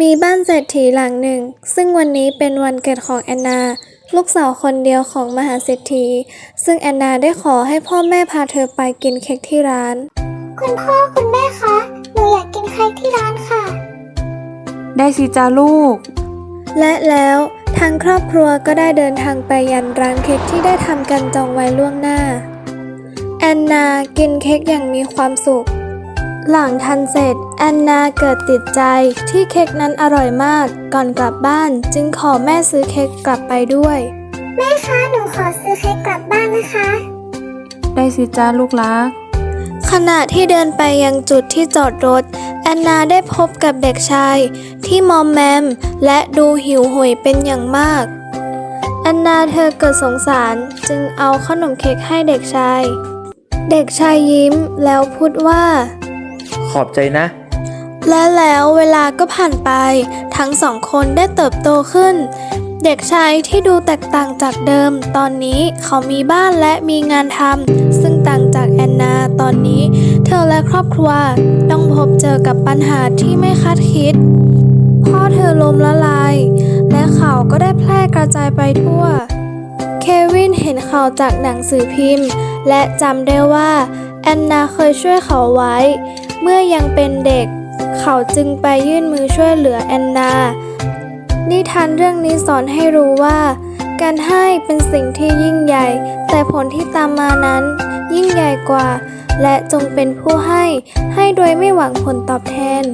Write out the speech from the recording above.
มีบ้านเศรษฐีหลังหนึ่ง ซึ่งวันนี้เป็นวันเกิดของแอนนา ลูกสาวคนเดียวของมหาเศรษฐี ซึ่งแอนนาได้ขอให้พ่อแม่พาเธอไปกินเค้กที่ร้าน คุณพ่อคุณแม่คะหนูอยากกินเค้กที่ร้านค่ะ ได้สิจ้าลูก และแล้วทางครอบครัวก็ได้เดินทางไปยันร้านเค้กที่ได้ทำกันจองไว้ล่วงหน้า แอนนากินเค้กอย่างมีความสุข หลังทันเสร็จ แอนนาเกิดติดใจที่เค้กนั้นอร่อยมาก ก่อนกลับบ้านจึงขอแม่ซื้อเค้กกลับไปด้วย แม่คะ หนูขอซื้อเค้กกลับบ้านนะคะ ได้สิจ้าลูกรัก ขณะที่เดินไปยังจุดที่จอดรถ แอนนาได้พบกับเด็กชาย ที่มอมแมม และดูหิวโหยเป็นอย่างมาก แอนนาเธอเกิดสงสารจึงเอาขนมเค้กให้เด็กชาย เด็กชายยิ้มแล้วพูดว่า ขอบใจนะ และแล้วเวลาก็ผ่านไป ทั้งสองคนได้เติบโตขึ้น เด็กชายที่ดูแตกต่างจากเดิม ตอนนี้เขามีบ้านและมีงานทำซึ่งต่างจากแอนนาตอนนี้ เธอและครอบครัวต้องพบเจอกับปัญหาที่ไม่คาดคิด พ่อเธอล้มละลาย และข่าวก็ได้แพร่กระจายไปทั่วเควินเห็นข่าวจากหนังสือพิมพ์ และจำได้ว่าแอนนาเคยช่วยเขาไว้ เมื่อยังเป็นเด็ก เขาจึงไปยื่นมือช่วยเหลือแอนนา นิทานเรื่องนี้สอนให้รู้ว่า การให้เป็นสิ่งที่ยิ่งใหญ่ แต่ผลที่ตามมานั้น ยิ่งใหญ่กว่า และจงเป็นผู้ให้ ให้โดยไม่หวังผลตอบแทน